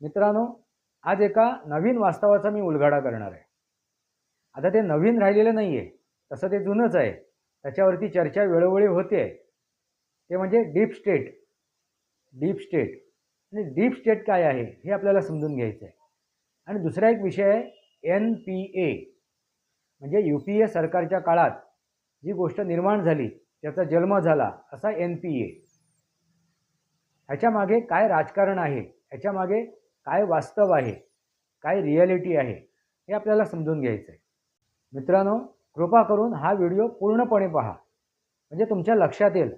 मित्रांनो आज एका नवीन वास्तवाचा मी उलगडा करणार आहे. आता ते नवीन राहिलेलं नाही आहे तसं ते जुनंच आहे. त्याच्यावरती चर्चा वेळोवेळी होते. ते म्हणजे डीप स्टेट. Deep state. आणि डीप स्टेट काय आहे हे आपल्याला समजून घ्यायचं आहे. आणि दुसरा एक विषय आहे एन पी ए. म्हणजे यू पी ए सरकारच्या काळात जी गोष्ट निर्माण झाली त्याचा जन्म झाला असा एन पी ए. ह्याच्यामागे काय राजकारण आहे ह्याच्यामागे काय वास्तव आहे? काय रिॲलिटी आहे? हे आपल्याला समजून घ्यायचं आहे मित्रांनो कृपा करून हा व्हिडिओ पूर्णपणे पहा. म्हणजे तुमच्या लक्षात येईल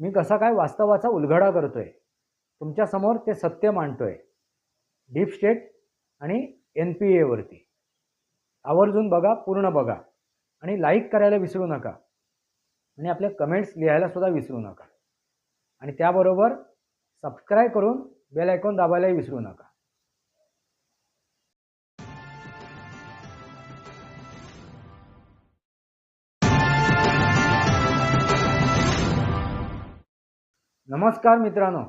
मी कसा काय वास्तवाचा उलगडा करतो आहे तुमच्यासमोर ते सत्य मांडतो आहे डीप स्टेट आणि एन पी एवरती आवर्जून बघा पूर्ण बघा. आणि लाईक करायला विसरू नका. आणि आपले कमेंट्स लिहायला सुद्धा विसरू नका. आणि त्याबरोबर सबस्क्राईब करून बेल आयकॉन दाबायलाही विसरू नका. नमस्कार मित्रांनो.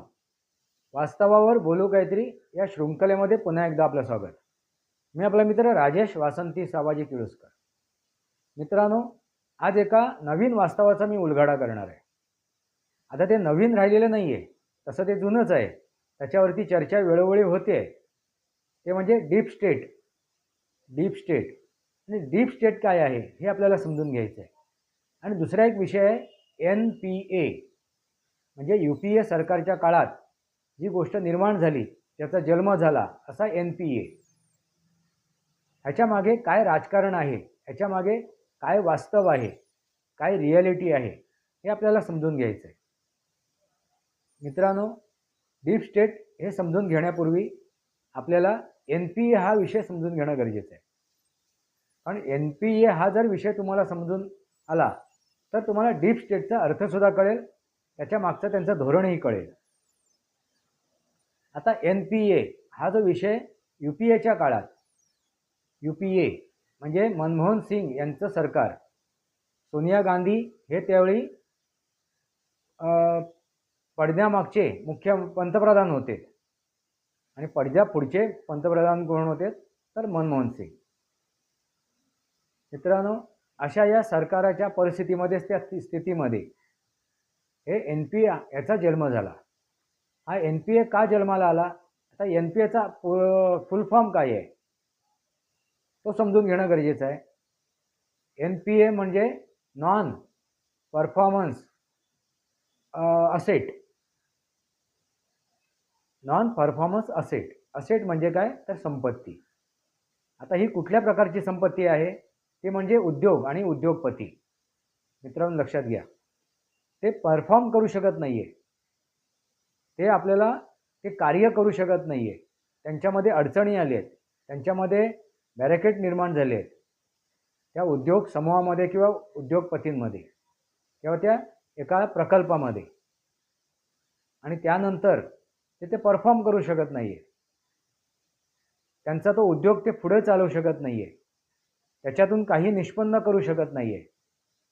वास्तवावर बोलू काहीतरी या शृंखलेमध्ये पुन्हा एकदा आपलं स्वागत. मी आपला मित्र राजेश वासंती साबाजी किळुसकर मित्रांनो आज एका नवीन वास्तवाचा मी उलगडा करणार आहे. आता ते नवीन राहिलेलं नाही आहे तसं ते जुनंच आहे. त्याच्यावरती चर्चा वेळोवेळी होते. ते म्हणजे डीप स्टेट. Deep state. आणि डीप स्टेट काय आहे हे आपल्याला समजून घ्यायचं आहे. आणि दुसरा एक विषय आहे एन पी ए. म्हणजे यू पी ए सरकारच्या काळात जी गोष्ट निर्माण झाली त्याचा जन्म झाला असा एन पी ए. ह्याच्यामागे काय राजकारण आहे? ह्याच्यामागे काय वास्तव आहे? काय रिॲलिटी आहे? हे आपल्याला समजून घ्यायचं आहे. मित्रांनो डीप स्टेट हे समजून घेण्यापूर्वी आपल्याला एन पी ए हा विषय समजून घेणं गरजेचं आहे. कारण एन पी ए हा जर विषय तुम्हाला समजून आला तर तुम्हाला डीप स्टेटचा अर्थसुद्धा कळेल त्याच्या मागचं त्यांचं धोरणही कळेल. आता एन पी ए हा जो विषय यू पी एच्या काळात यू पी ए म्हणजे मनमोहन सिंग यांचं सरकार सोनिया गांधी हे त्यावेळी पडद्यामागचे मुख्य पंतप्रधान होते. आणि पडद्या पुढचे पंतप्रधान कोण होते? तर मनमोहन सिंग. मित्रांनो अशा या सरकाराच्या परिस्थितीमध्येच त्या स्थितीमध्ये हे एन पी याचा जन्म झाला. हा एन पी ए का जन्माला आला? आता एन पी एचा फुल फॉर्म काय आहे? तो समजून घेणं गरजेचं आहे. एन पी ए म्हणजे non performance asset. Non performance asset asset म्हणजे काय? तर संपत्ती. आता ही कुठल्या प्रकारची संपत्ती आहे? ते म्हणजे उद्योग आणि उद्योगपती. मित्रांनो लक्षात घ्या. ते परफॉर्म करू शकत नाही आहे ते आपल्याला ते कार्य करू शकत नाही आहे त्यांच्यामध्ये अडचणी आली आहेत त्यांच्यामध्ये बॅरेकेट निर्माण झाले आहेत त्या उद्योग समूहामध्ये किंवा उद्योगपतींमध्ये किंवा त्या एका प्रकल्पामध्ये. आणि त्यानंतर ते ते परफॉर्म करू शकत नाही आहे त्यांचा तो उद्योग ते पुढे चालवू शकत नाही आहे त्याच्यातून काही निष्पन्न करू शकत नाही आहे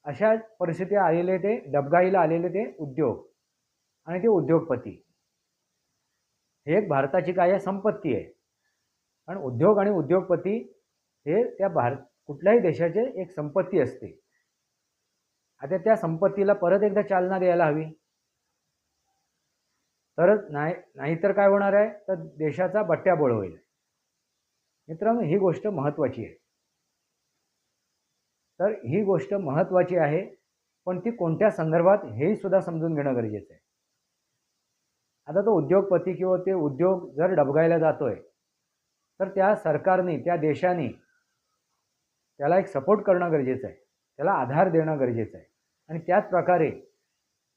अशा परिस्थिती आलेले ते डबगाईला आलेले ते उद्योग आणि ते उद्योगपती. हे एक भारताची काय संपत्ती आहे. पण उद्योग आणि उद्योगपती हे त्या भारत कुठल्याही देशाचे एक संपत्ती असते. आता त्या संपत्तीला परत एकदा चालना द्यायला हवी. तरच नाही नाहीतर काय होणार आहे? तर देशाचा बट्ट्याबोळ होईल. मित्रांनो ही गोष्ट महत्त्वाची आहे. तर ही गोष्ट महत्त्वाची आहे पण ती कोणत्या संदर्भात हेही सुद्धा समजून घेणं गरजेचं आहे. आता तो उद्योगपती किंवा ते उद्योग जर डबगायला जातोय तर त्या सरकारने त्या देशाने त्याला एक सपोर्ट करणं गरजेचं आहे. त्याला आधार देणं गरजेचं आहे. आणि त्याच प्रकारे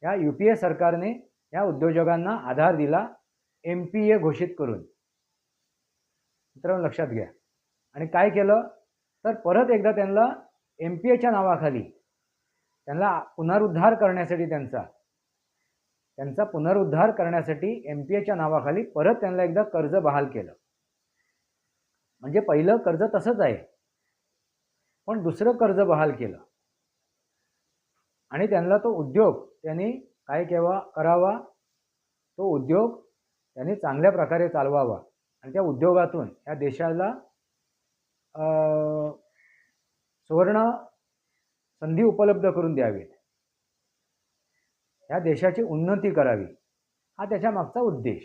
या यू पी ए सरकारने या उद्योजकांना आधार दिला एम पी ए घोषित करून. मित्रांनो लक्षात घ्या. आणि काय केलं? तर परत एकदा त्यांना एम पी एच्या नावाखाली त्यांना पुनरुद्धार करण्यासाठी त्यांचा त्यांचा पुनरुद्धार करण्यासाठी एम पी एच्या नावाखाली परत त्यांना एकदा कर्ज बहाल केलं. म्हणजे पहिलं कर्ज तसंच आहे. पण दुसरं कर्ज बहाल केलं. आणि त्यांना तो उद्योग त्यांनी काय केव्हा करावा? तो उद्योग त्यांनी चांगल्या प्रकारे चालवावा. आणि त्या उद्योगातून या देशाला सुवर्ण संधी उपलब्ध करून द्यावीत. या देशाची उन्नती करावी. हा त्याच्या मागचा उद्देश.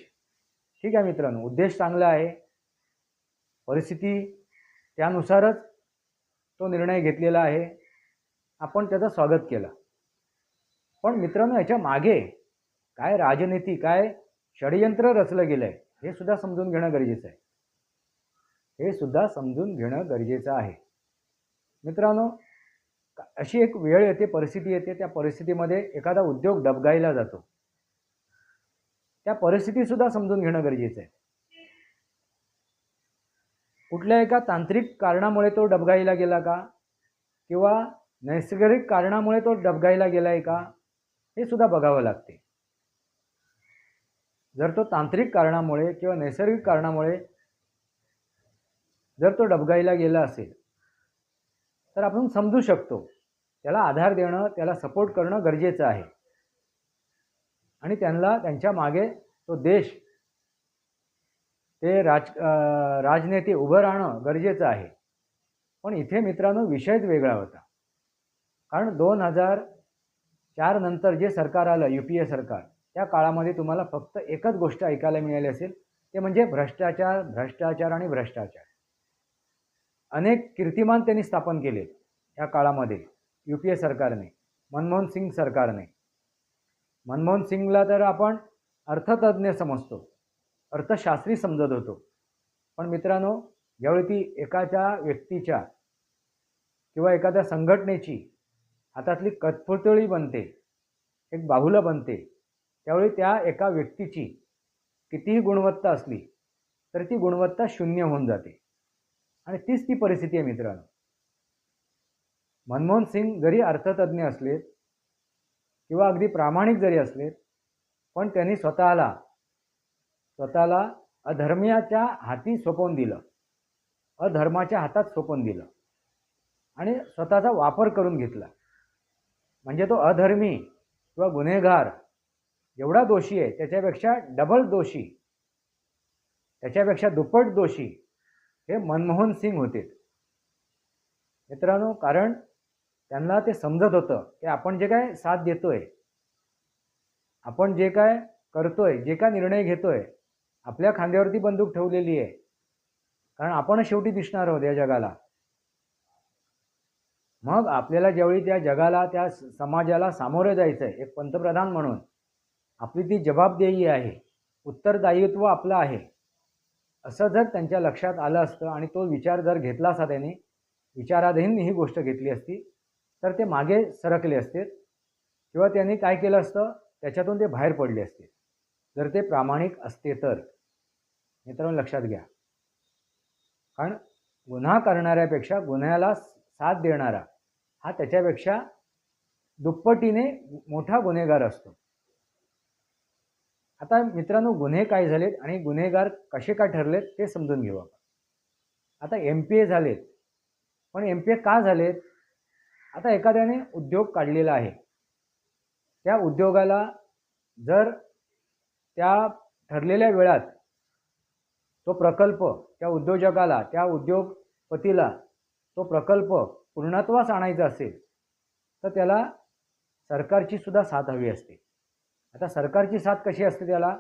ठीक आहे मित्रांनो उद्देश चांगला आहे. परिस्थिती त्यानुसारच तो निर्णय घेतलेला आहे. आपण त्याचं स्वागत केलं. पण मित्रांनो याच्या मागे काय राजनीती काय षडयंत्र रचलं गेलं आहे हे सुद्धा समजून घेणं गरजेचं आहे. हे सुद्धा समजून घेणं गरजेचं आहे. मित्रांनो अशी एक वेळ येते परिस्थिती येते त्या परिस्थितीमध्ये एखादा उद्योग डबगाईला जातो. त्या परिस्थितीसुद्धा समजून घेणं गरजेचं आहे. कुठल्या एका तांत्रिक कारणामुळे तो डबगाईला गेला का? किंवा नैसर्गिक कारणामुळे तो डबगाईला गेला आहे का? हे सुद्धा बघावं लागते. जर तो तांत्रिक कारणामुळे किंवा नैसर्गिक कारणामुळे जर तो डबगाईला गेला असेल तर आपण समजू शकतो त्याला आधार देणं त्याला सपोर्ट करणं गरजेचं आहे. आणि त्यांना त्यांच्या मागे तो देश ते राज राजनेते उभं राहणं गरजेचं आहे. पण इथे मित्रांनो विषयच वेगळा होता. कारण दोन हजार चार नंतर जे सरकार आलं यू पी ए सरकार त्या काळामध्ये तुम्हाला फक्त एकच गोष्ट ऐकायला मिळाली असेल ते म्हणजे भ्रष्टाचार भ्रष्टाचार आणि भ्रष्टाचार. अनेक कीर्तिमान त्यांनी स्थापन केले या काळामध्ये यू पी ए सरकारने मनमोहन सिंग सरकारने. मनमोहन सिंगला तर आपण अर्थतज्ज्ञ समजतो अर्थशास्त्री समजत होतो. पण मित्रांनो ज्यावेळी ती एकाच्या व्यक्तीच्या किंवा एखाद्या संघटनेची हातातली कठपुतळी बनते एक बाहुलं बनते. त्यावेळी त्या एका व्यक्तीची कितीही गुणवत्ता असली तर ती गुणवत्ता शून्य होऊन जाते. आणि तीच ती परिस्थिती आहे मित्रांनो. मनमोहन सिंग जरी अर्थतज्ज्ञ असलेत किंवा अगदी प्रामाणिक जरी असलेत पण त्यांनी स्वतःला स्वतःला अधर्मियाच्या हाती सोपवून दिलं. अधर्माच्या हातात सोपवून दिलं. आणि स्वतःचा वापर करून घेतला. म्हणजे तो अधर्मी किंवा गुन्हेगार जेवढा दोषी आहे त्याच्यापेक्षा डबल दोषी त्याच्यापेक्षा दुप्पट दोषी हे मनमोहन सिंग होते. मित्रांनो कारण त्यांना ते समजत होतं की आपण जे काय साथ देतोय आपण जे काय करतोय जे काय निर्णय घेतोय आपल्या खांद्यावरती बंदूक ठेवलेली आहे कारण आपण शेवटी दिसणार आहोत या जगाला. मग आपल्याला ज्यावेळी त्या जगाला त्या स- समाजाला सामोरं जायचं आहे एक पंतप्रधान म्हणून आपली ती जबाबदेही आहे उत्तरदायित्व आपलं आहे असं जर त्यांच्या लक्षात आलं असतं आणि तो विचार जर घेतला असता त्यांनी विचाराधीन ही गोष्ट घेतली असती तर ते मागे सरकले असते किंवा त्यांनी काय केलं असतं त्याच्यातून ते बाहेर पडले असते. जर ते प्रामाणिक असते तर. मित्रांनो लक्षात घ्या. कारण गुन्हा करणाऱ्यापेक्षा गुन्ह्याला साथ देणारा हा त्याच्यापेक्षा दुप्पटीने मोठा गुन्हेगार असतो. आता मित्रांनो गुन्हे काय झालेत आणि गुन्हेगार कसे काय ठरलेत ते समजून घेऊ आपण. आता एम पी ए झालेत. पण एम पी ए का झालेत? आता एखाद्याने उद्योग काढलेला आहे. त्या उद्योगाला जर त्या ठरलेल्या वेळात तो प्रकल्प त्या उद्योजकाला त्या उद्योगपतीला तो प्रकल्प पूर्णत्वास आणायचा असेल तर त्याला सरकारची सुद्धा साथ हवी असते. आता सरकारची साथ कशी असते त्याला?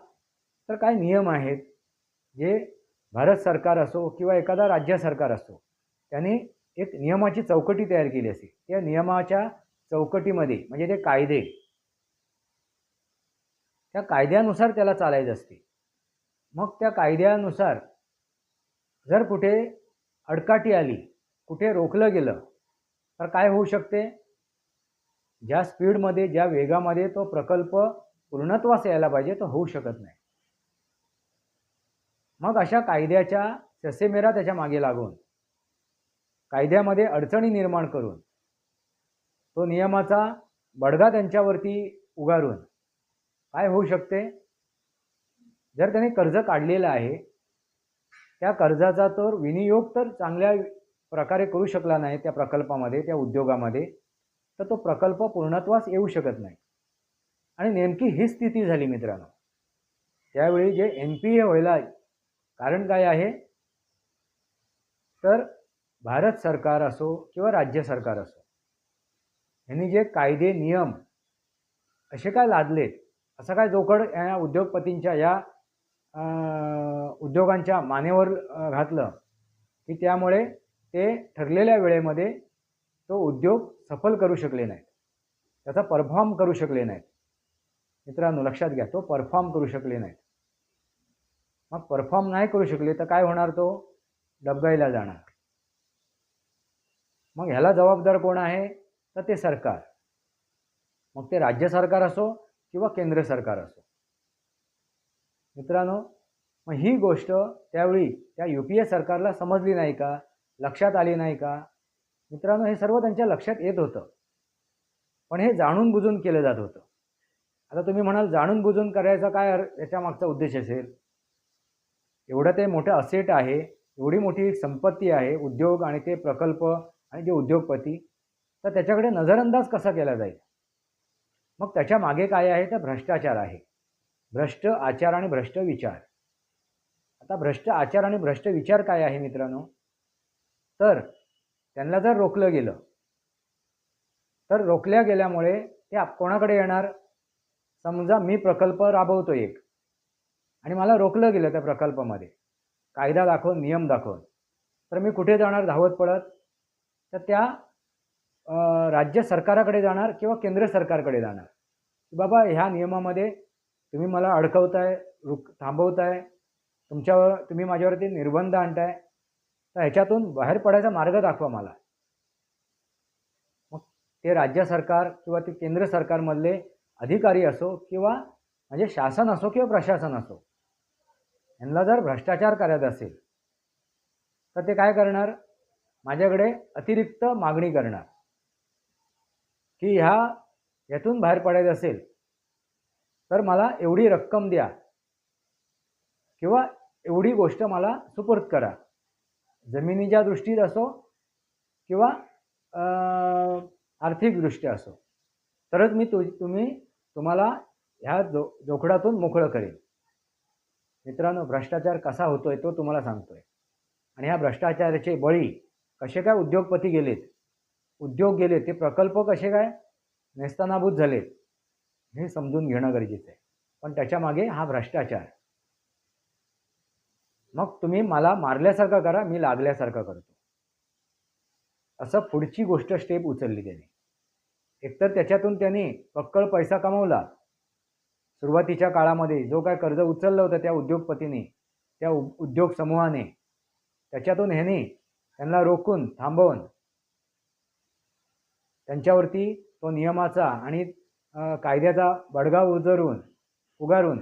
तर काय नियम आहेत. जे भारत सरकार असो किंवा एखादा राज्य सरकार असो त्यांनी एक नियमाची चौकटी तयार केली असते त्या नियमाच्या चौकटीमध्ये म्हणजे ते कायदे त्या कायद्यानुसार त्याला चालायचं असते. मग त्या कायद्यानुसार जर कुठे अडकाटी आली कुठे रोखलं गेलं तर काय होऊ शकते? ज्या स्पीडमध्ये ज्या वेगामध्ये तो प्रकल्प पूर्णत्वास यायला पाहिजे तो होऊ शकत नाही. मग अशा कायद्याच्या ससेमेरा त्याच्यामागे लागून कायद्यामध्ये अडचणी निर्माण करून तो नियमाचा बडगा त्यांच्यावरती उगारून काय होऊ शकते? जर त्याने कर्ज काढलेलं आहे त्या कर्जाचा तर विनियोग तर चांगल्या प्रकारे करू शकला नाही त्या प्रकल्पामध्ये त्या उद्योगामध्ये तर तो प्रकल्प पूर्णत्वास येऊ शकत नाही. आणि नेमकी ही स्थिती झाली मित्रांनो. त्यावेळी जे एन पी ए व्हायला कारण काय आहे? तर भारत सरकार असो किंवा राज्य सरकार असो यांनी जे कायदे नियम असे काय लादलेत असं काय जोखड या उद्योगपतींच्या या उद्योगांच्या मानेवर घातलं की त्यामुळे ते ठरलेल्या वेळेमध्ये तो उद्योग सफल करू शकले नाहीत. त्याचा परफॉर्म करू शकले नाहीत. मित्रांनो लक्षात घ्या तो परफॉर्म करू शकले नाहीत. मग परफॉर्म नाही करू शकले तर काय होणार तो? डबगाईला जाणार. मग ह्याला जबाबदार कोण आहे? तर ते सरकार. मग ते राज्य सरकार असो किंवा केंद्र सरकार असो. मित्रांनो मग ही गोष्ट त्यावेळी त्या यू पी ए सरकारला समजली नाही का? लक्षात आली नाही का? मित्रांनो हे सर्व त्यांच्या लक्षात येत होतं. पण हे जाणून बुजून केलं जात होतं. आता तुम्ही म्हणाल जाणून बुजून करायचा काय याच्या मागचा उद्देश असेल? एवढं ते मोठं असेट आहे एवढी मोठी संपत्ती आहे उद्योग आणि ते प्रकल्प आणि जे उद्योगपती तर त्याच्याकडे नजरअंदाज कसा केला जाईल? मग त्याच्यामागे काय आहे? तर भ्रष्टाचार आहे. भ्रष्ट आचार आणि भ्रष्ट विचार. आता भ्रष्ट आचार आणि भ्रष्ट विचार काय आहे मित्रांनो? तर त्यांना जर रोखलं गेलं तर रोखल्या गेल्यामुळे ते आप- कोणाकडे येणार? समजा मी प्रकल्प राबवतो एक आणि मला रोखलं गेलं त्या प्रकल्पामध्ये कायदा दाखवून नियम दाखवून तर मी कुठे जाणार? धावत पडत? तर त्या राज्य सरकाराकडे जाणार किंवा केंद्र सरकारकडे जाणार? की बाबा ह्या नियमामध्ये तुम्ही मला अडकवताय रुक थांबवताय तुमच्यावर तुम्ही माझ्यावरती निर्बंध आणताय तर ह्याच्यातून बाहेर पडायचा मार्ग दाखवा मला. मग ते राज्य सरकार किंवा ते केंद्र सरकारमधले अधिकारी असो किंवा म्हणजे शासन असो किंवा प्रशासन असो यांना जर भ्रष्टाचार करायचा असेल तर ते काय करणार? माझ्याकडे अतिरिक्त मागणी करणार. की ह्या यातून बाहेर पडायचं असेल तर मला एवढी रक्कम द्या किंवा एवढी गोष्ट मला सुपूर्द करा. जमिनीच्या दृष्टीत असो किंवा आर्थिकदृष्ट्या असो. तरच मी तु तुम्ही तुम्हाला ह्या जो जोखडातून मोकळं करेन. मित्रांनो भ्रष्टाचार कसा होतोय तो तुम्हाला सांगतोय. आणि ह्या भ्रष्टाचाराचे बळी कसे काय उद्योगपती गेलेत? उद्योग गेले ते प्रकल्प कसे काय नेस्तनाभूत झालेत हे समजून घेणं गरजेचं आहे. पण त्याच्यामागे हा भ्रष्टाचार. मग तुम्ही मला मारल्यासारखं करा मी लागल्यासारखं करतो. असं पुढची गोष्ट स्टेप उचलली त्याने. एकतर त्याच्यातून त्यांनी पक्कळ पैसा कमवला. सुरुवातीच्या काळामध्ये जो काय कर्ज उचललं होतं त्या उद्योगपतीने त्या उद्योग समूहाने त्याच्यातून ह्याने त्यांना रोखून थांबवून त्यांच्यावरती तो नियमाचा आणि कायद्याचा बडगा उजरून उगारून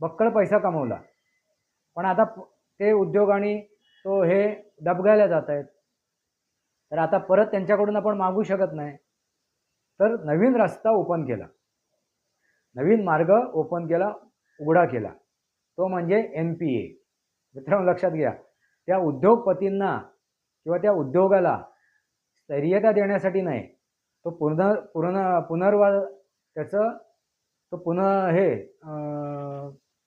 बक्कळ पैसा कमवला. पण आता ते उद्योग आणि तो हे डबगायला जात आहेत. तर आता परत त्यांच्याकडून आपण मागू शकत नाही. तर नवीन रस्ता ओपन केला. नवीन मार्ग ओपन केला उघडा केला. तो म्हणजे एन पी ए. मित्रांनो लक्षात घ्या. त्या उद्योगपतींना किंवा त्या उद्योगाला स्थैर्यता देण्यासाठी नाही. तो पूर्ण पूर्ण पुनर्वा त्याचं तो पुन्हा हे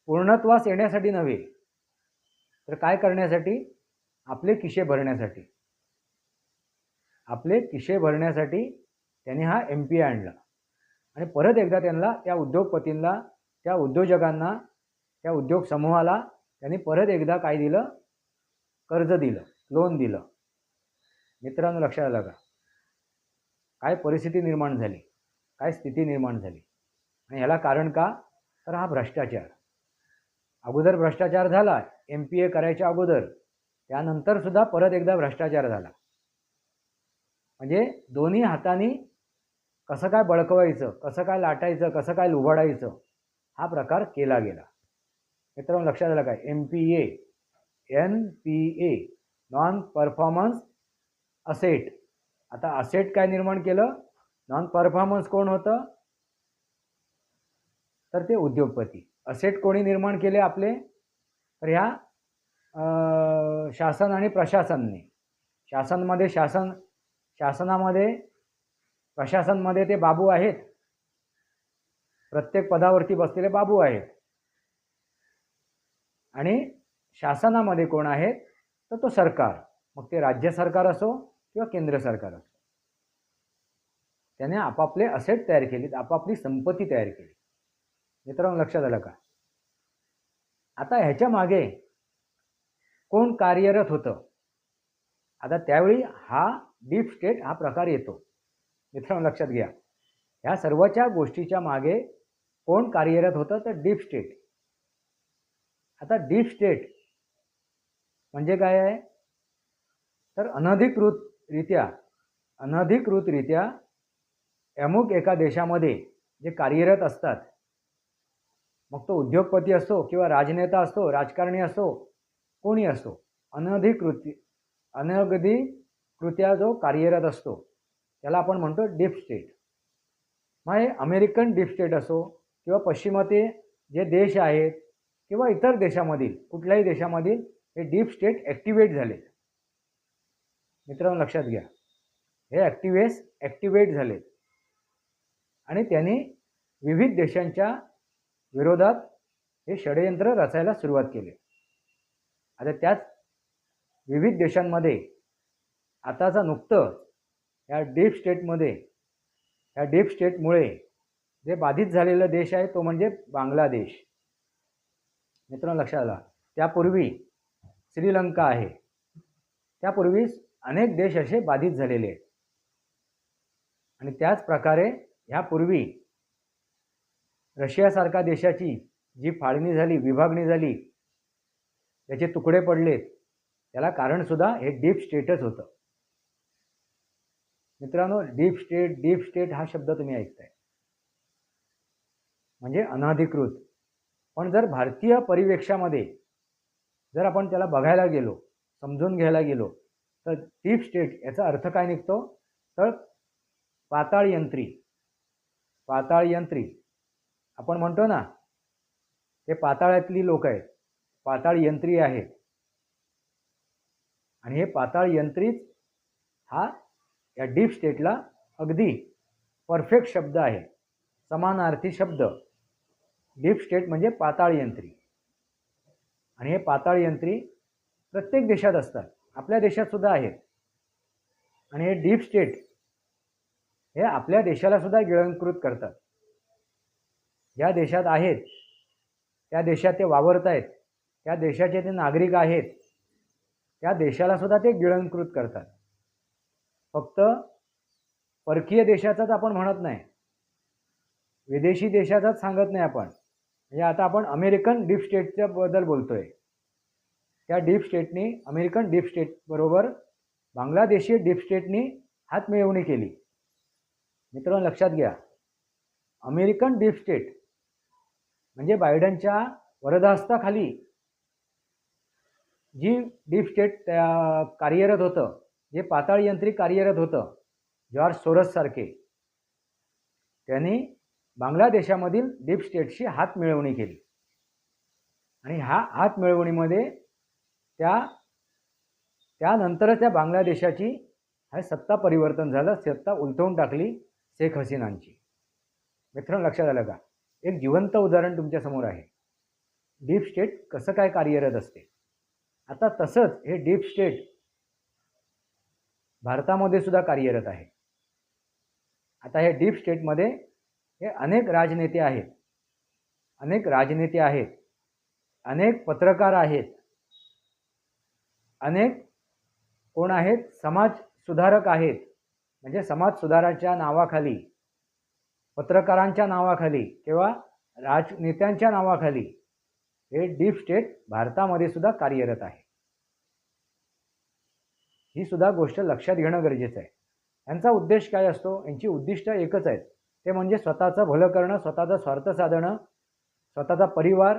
पूर्णत्वास येण्यासाठी नव्हे. तर काय करण्यासाठी? आपले किशे भरण्यासाठी. आपले किशे भरण्यासाठी त्यांनी हा एम पी आणला. आणि परत एकदा त्यांना त्या उद्योगपतींना त्या उद्योजकांना त्या उद्योग समूहाला त्यांनी परत एकदा काय दिलं? कर्ज दिलं लोन दिलं. मित्रांनो लक्षात आलं का काय परिस्थिती निर्माण झाली? काय स्थिती निर्माण झाली? आणि ह्याला कारण का? तर हा भ्रष्टाचार. अगोदर भ्रष्टाचार झाला एम पी ए करायच्या अगोदर त्यानंतर सुद्धा परत एकदा भ्रष्टाचार झाला. म्हणजे दोन्ही हाताने कसं काय बळकवायचं कसं काय लाटायचं कसं काय लुबाडायचं हा प्रकार केला गेला. मित्रांनो लक्षात आलं काय? M P A N P A non performance asset आता असेट काय निर्माण केलं? नॉन परफॉर्मन्स कोण होतं? तर ते उद्योगपती. असेट कोणी निर्माण केले आपले? तर ह्या शासन आणि प्रशासनने. शासनमध्ये शासन शासनामध्ये प्रशासनमध्ये ते बाबू आहेत. प्रत्येक पदावरती बसलेले बाबू आहेत. आणि शासनामध्ये कोण आहेत? तर तो सरकार. मग ते राज्य सरकार असो किंवा केंद्र सरकार असो. त्याने आपापले असेट तयार केलीत आपापली संपत्ती तयार केली मित्रांनो लक्षात आलं का? आता ह्याच्या मागे कोण कार्यरत होतं? आता त्यावेळी हा डीप स्टेट हा प्रकार येतो. मित्रांनो लक्षात घ्या. ह्या सर्वच्या गोष्टीच्या मागे कोण कार्यरत होतं? तर डीप स्टेट. आता डीप स्टेट म्हणजे काय आहे? तर अनधिकृतरित्या अनधिकृतरित्या अमुक एका देशामध्ये जे कार्यरत असतात मग तो उद्योगपती असो किंवा राजनेता असो राजकारणी असो कोणी असो अनधिकृत अनगधिकृत्या जो कार्यरत असतो त्याला आपण म्हणतो डीप स्टेट. मग हे अमेरिकन डीप स्टेट असो किंवा पश्चिमाते जे देश आहेत किंवा इतर देशामधील कुठल्याही देशामधील हे डीप स्टेट ॲक्टिवेट झाले. मित्रांनो लक्षात घ्या. हे ॲक्टिवेस ॲक्टिवेट झाले. आणि त्यांनी विविध देशांच्या विरोधात हे षडयंत्र रचायला सुरुवात केली. आता त्याच विविध देशांमध्ये आताचा नुकतं या डीप स्टेटमध्ये या डीप स्टेटमुळे जे बाधित झालेला देश आहे तो म्हणजे बांगलादेश. मित्रांनो लक्षात आला. त्यापूर्वी श्रीलंका आहे. त्यापूर्वी अनेक देश असे बाधित झालेले आहेत. आणि त्याच प्रकारे ह्यापूर्वी रशियासारख्या देशाची जी फाळणी झाली विभागणी झाली त्याचे तुकडे पडलेत त्याला कारणसुद्धा हे डीप स्टेटच होतं. मित्रांनो डीप स्टेट डीप स्टेट हा शब्द तुम्ही ऐकताय. म्हणजे अनाधिकृत. पण जर भारतीय परिवेक्षामध्ये जर आपण त्याला बघायला गेलो समजून घ्यायला गेलो तर डीप स्टेट याचा अर्थ काय निघतो? तर पाताळ यंत्री पाताळ यंत्री आपण म्हणतो ना हे पाताळातली लोक आहेत. पाताळ यंत्री आहेत आणि हे पाताळ यंत्रीच हा या डीप स्टेटला अगदी परफेक्ट शब्द आहे. समानार्थी शब्द. डीप स्टेट म्हणजे पाताळ यंत्री. आणि हे पाताळ यंत्री प्रत्येक देशात असतात. आपल्या देशात सुद्धा आहेत. आणि हे डीप स्टेट हे आपल्या देशाला सुद्धा गिळंकृत करतात. ज्या देशात आहेत. त्या देशात ते वावरत आहेत. त्या देशाचे ते नागरिक आहेत. त्या देशाला सुद्धा ते गिळंकृत करतात. फक्त परकीय देशाचाच आपण म्हणत नाही. विदेशी देशाचाच सांगत नाही आपण. म्हणजे आता आपण अमेरिकन डीप स्टेटच्या बद्दल बोलतोय. त्या डीप स्टेटनी अमेरिकन डीप स्टेटबरोबर बांगलादेशी डीप स्टेटनी हातमिळवणी केली. मित्रांनो लक्षात घ्या. अमेरिकन डीप स्टेट म्हणजे बायडनच्या वरदहस्ताखाली जी डीप स्टेट त्या कार्यरत होतं जे पाताळ यंत्री कार्यरत होतं जॉर्ज सोरससारखे त्यांनी बांगलादेशामधील डीप स्टेटशी हात मिळवणी केली. आणि हा हात मिळवणीमध्ये त्या त्यानंतर त्या बांगलादेशाची हा सत्ता परिवर्तन झालं सत्ता उलटवून टाकली शेख हसीनांची. मित्रांनो लक्षात आलं का? एक जिवंत उदाहरण तुमच्यासमोर आहे. डीप स्टेट कसं काय कार्यरत असते? आता तसंच हे डीप स्टेट भारतामध्ये सुद्धा कार्यरत आहे. आता हे डीप स्टेटमध्ये हे अनेक राजनेते आहेत. अनेक राजनेते आहेत. अनेक पत्रकार आहेत. अनेक कोण आहेत? समाज सुधारक आहेत. म्हणजे समाज सुधाराच्या नावाखाली पत्रकारांच्या नावाखाली किंवा राजनेत्यांच्या नावाखाली हे डीप स्टेट भारतामध्ये सुद्धा कार्यरत आहे. ही सुद्धा गोष्ट लक्षात घेणं गरजेचं आहे. यांचा उद्देश काय असतो? यांची उद्दिष्ट एकच आहेत. ते म्हणजे स्वतःचं भलं करणं स्वतःचा स्वार्थ साधणं स्वतःचा परिवार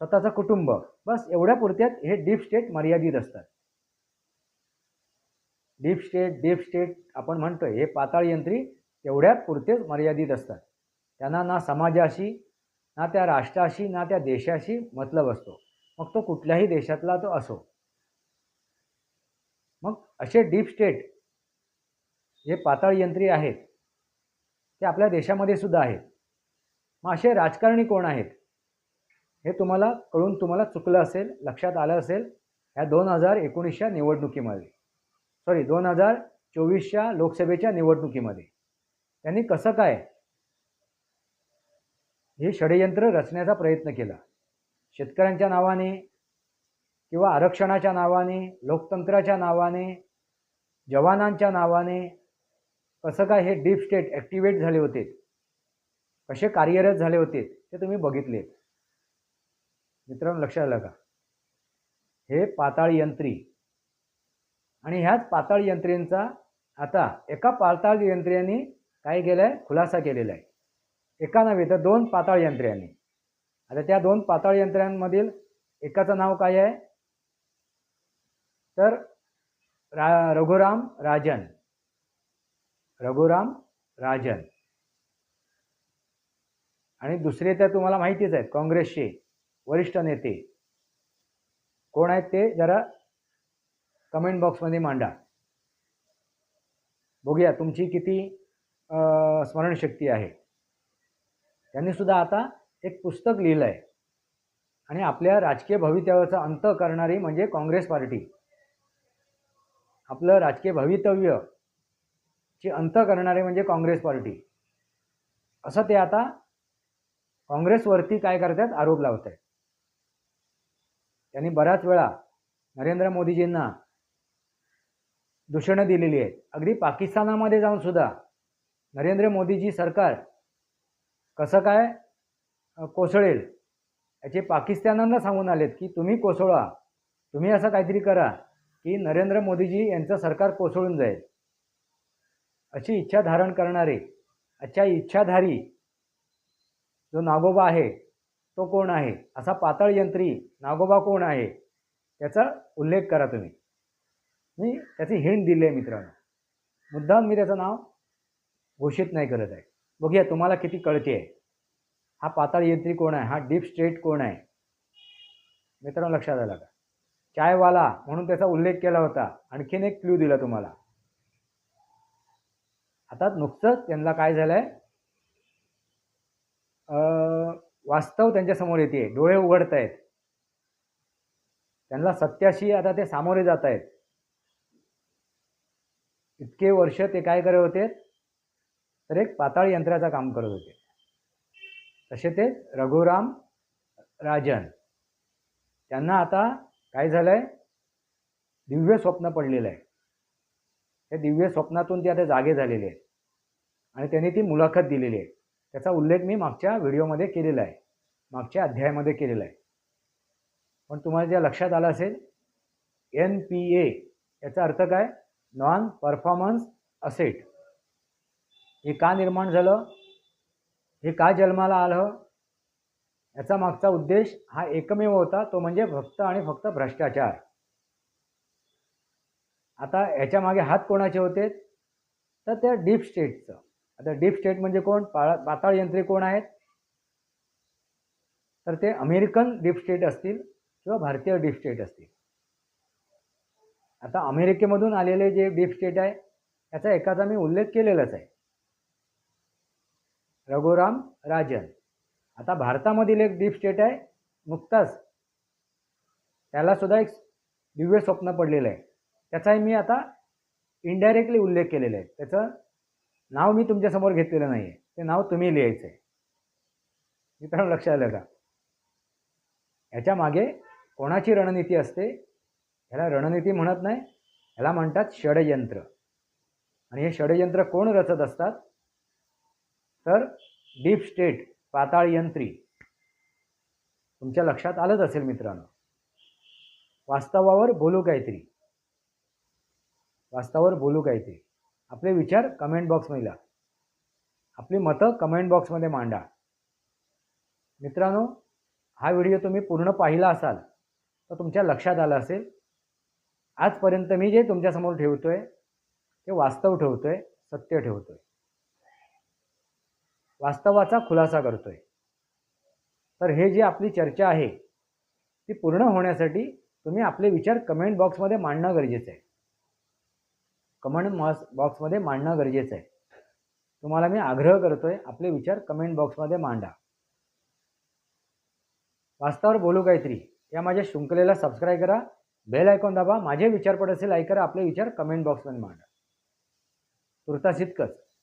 स्वतःचं कुटुंब. बस एवढ्या पुरत्यात हे डीप स्टेट मर्यादित असतात. डीप स्टेट डीप स्टेट आपण म्हणतोय हे पाताळ तेवढ्यात पुरतेच मर्यादित असतात. त्यांना ना समाजाशी ना त्या राष्ट्राशी ना त्या देशाशी मतलब असतो. मग तो कुठल्याही देशातला तो असो. मग असे डीप स्टेट जे पाताळयंत्री आहेत. ते आपल्या देशामध्ये सुद्धा आहेत. मग असे राजकारणी कोण आहेत? हे तुम्हाला कळून तुम्हाला चुकलं असेल लक्षात आलं असेल ह्या दोन हजार एकोणीसच्या निवडणुकीमध्ये. सॉरी दोन हजार चोवीसच्या लोकसभेच्या निवडणुकीमध्ये. त्यांनी कसं काय हे षडयंत्र रचण्याचा प्रयत्न केला? शेतकऱ्यांच्या नावाने किंवा आरक्षणाच्या नावाने लोकतंत्राच्या नावाने जवानांच्या नावाने कसं काय हे डीप स्टेट ॲक्टिवेट झाले होते? कसे कार्यरत झाले होते? ते तुम्ही बघितले. मित्रांनो लक्षात आलं का? हे पाताळ यंत्री आणि ह्याच पाताळ यंत्रेंचा आता एका पाताळ यंत्र्यांनी काय केलं आहे खुलासा केलेला आहे एका नव्हे तर दोन पाताळ यंत्र्यांनी. आता त्या दोन पाताळ यंत्र्यांमधील एकाचं नाव काय आहे? तर रा रघुराम राजन. रघुराम राजन. आणि दुसरे तर तुम्हाला माहितीच आहेत काँग्रेसचे वरिष्ठ नेते. कोण आहेत ते? जरा कमेंट बॉक्समध्ये मांडा. बघूया तुमची किती स्मरणशक्ती आहे. त्यांनी सुद्धा आता एक पुस्तक लिहिलं आहे आणि आपल्या राजकीय भवितव्याचा अंत करणारी म्हणजे काँग्रेस पार्टी. आपलं राजकीय भवितव्य ची अंत करणारे म्हणजे काँग्रेस पार्टी. असं ते आता काँग्रेसवरती काय करतात? आरोप लावत आहेत त्यांनी बऱ्याच वेळा नरेंद्र मोदीजींना दूषणं दिलेली आहेत. अगदी पाकिस्तानामध्ये जाऊन सुद्धा नरेंद्र मोदीजी सरकार कसं काय कोसळेल याचे पाकिस्तानांना सांगून आलेत की तुम्ही कोसळा तुम्ही असं काहीतरी करा की नरेंद्र मोदीजी यांचं सरकार कोसळून जाईल. अशी इच्छा धारण करणारे अच्छा इच्छाधारी जो नागोबा आहे तो कोण आहे? असा पातळ यंत्री नागोबा कोण आहे? त्याचा उल्लेख करा तुम्ही. मी त्याची हिंट दिली आहे मित्रांनो. मुद्दाम मी त्याचं नाव घोषित नाही करत आहे. बघूया तुम्हाला किती कळते आहे हा पाताळ यंत्री कोण आहे? हा डीप स्टेट कोण आहे? मित्रांनो लक्षात आला का? चायवाला म्हणून त्याचा उल्लेख केला होता. आणखीन एक क्ल्यू दिला तुम्हाला. आता नुकतंच त्यांना काय झालं आहे वास्तव त्यांच्यासमोर येते. डोळे उघडत आहेत त्यांना सत्याशी आता ते सामोरे जात आहेत इतके वर्ष ते काय करत होते? तर एक पाताळ यंत्राचं काम करत होते. तसे ते रघुराम राजन. त्यांना आता काय झालं आहे दिव्य स्वप्न पडलेलं आहे. त्या दिव्य स्वप्नातून ते आता जागे झालेले आहेत. आणि त्यांनी ती मुलाखत दिलेली आहे. त्याचा उल्लेख मी मागच्या व्हिडिओमध्ये केलेला आहे. मागच्या अध्यायामध्ये केलेला आहे. पण तुम्हाला ज्या लक्षात आलं असेल एन पी ए याचा अर्थ काय? नॉन परफॉर्मन्स असेट हे का निर्माण झालं? हे का जन्माला आलं? याचा मागचा उद्देश हा एकमेव होता तो म्हणजे फक्त आणि फक्त भ्रष्टाचार. आता याच्या मागे हात कोणाचे होते? तर त्या डीप स्टेटचं. आता डीप स्टेट म्हणजे कोण? पाळा पाताळ यंत्री कोण आहेत? तर ते अमेरिकन डीप स्टेट असतील किंवा भारतीय डीप स्टेट असतील. आता अमेरिकेमधून आलेले जे डीप स्टेट आहे याचा एकाचा मी उल्लेख केलेलाच आहे. रघुराम राजन. आता भारतामधील एक डीप स्टेट आहे नुकताच त्यालासुद्धा एक दिव्य स्वप्न पडलेलं आहे. त्याचाही मी आता इनडायरेक्टली उल्लेख केलेला आहे. त्याचं नाव मी तुमच्यासमोर घेतलेलं नाही आहे ते नाव तुम्ही लिहायचं आहे मित्रांनो लक्ष आलं का ह्याच्या मागे कोणाची रणनीती असते? ह्याला रणनीती म्हणत नाही. ह्याला म्हणतात षडयंत्र. आणि हे षडयंत्र कोण रचत असतात? तर डीप स्टेट पाताळ यंत्री. तुमच्या लक्षात आलंच असेल मित्रांनो. वास्तवावर बोलू काहीतरी. वास्तवावर बोलू काहीतरी. आपले विचार कमेंट बॉक्समध्ये लिहा आपली मतं कमेंट बॉक्समध्ये मांडा. मित्रांनो हा व्हिडिओ तुम्ही पूर्ण पाहिला असाल तर तुमच्या लक्षात आलं असेल आजपर्यंत मी जे तुमच्यासमोर ठेवतो आहे ते वास्तव ठेवतो आहे सत्य ठेवतो आहे वास्तवाचा खुलासा करतोय. तर हे जी आपली चर्चा आहे ती पूर्ण होण्यासाठी तुम्ही आपले विचार कमेंट बॉक्समध्ये मांडणं गरजेचं आहे. कमेंट मॉस बॉक्समध्ये मांडणं गरजेचं आहे. तुम्हाला मी आग्रह करतो आहे आपले विचार कमेंट बॉक्समध्ये मांडा. वास्तवावर बोलू काहीतरी या माझ्या शृंखलेला सबस्क्राईब करा बेल आयकॉन दाबा माझे विचार पडत असेल ऐकरा करा आपले विचार कमेंट बॉक्समध्ये मांडा. तुर्तास इतकंच.